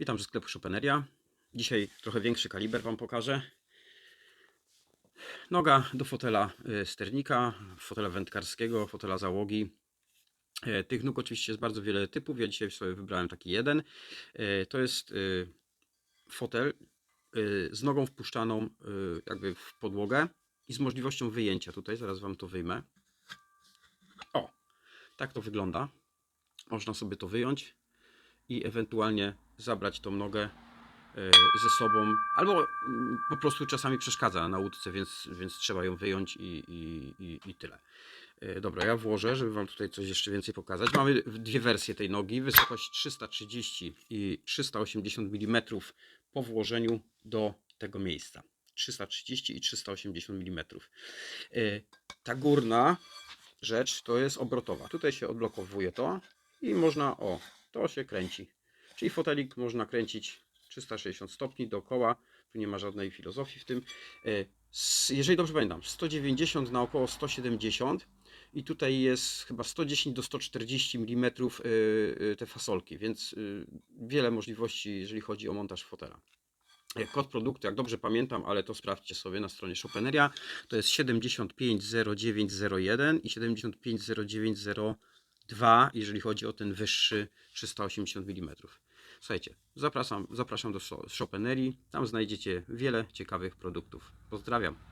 Witam ze sklepu Chopeneria. Dzisiaj trochę większy kaliber Wam pokażę. Noga do fotela y, sternika, fotela wędkarskiego, fotela załogi. E, Tych nóg oczywiście jest bardzo wiele typów. Ja dzisiaj sobie wybrałem taki jeden. E, To jest y, fotel y, z nogą wpuszczaną y, jakby w podłogę i z możliwością wyjęcia. Tutaj zaraz Wam to wyjmę. O, tak to wygląda. Można sobie to wyjąć i ewentualnie zabrać tą nogę e, ze sobą, albo mm, po prostu czasami przeszkadza na łódce, więc, więc trzeba ją wyjąć i, i, i, i tyle. E, Dobra, ja włożę, żeby Wam tutaj coś jeszcze więcej pokazać. Mamy dwie wersje tej nogi, wysokość 330 i 380 mm po włożeniu do tego miejsca. 330 i 380 mm. E, Ta górna rzecz to jest obrotowa. Tutaj się odblokowuje to i można, o, to się kręci. Czyli fotelik można kręcić 360 stopni dookoła. Tu nie ma żadnej filozofii w tym. E, Jeżeli dobrze pamiętam, 190 na około 170 i tutaj jest chyba 110 do 140 mm e, te fasolki, więc wiele możliwości, jeżeli chodzi o montaż fotela. E, Kod produktu, jak dobrze pamiętam, ale to sprawdźcie sobie na stronie Chopeneria, to jest 750901 i 750902, jeżeli chodzi o ten wyższy 380 mm. Słuchajcie, zapraszam, zapraszam do Chopenerii, tam znajdziecie wiele ciekawych produktów. Pozdrawiam.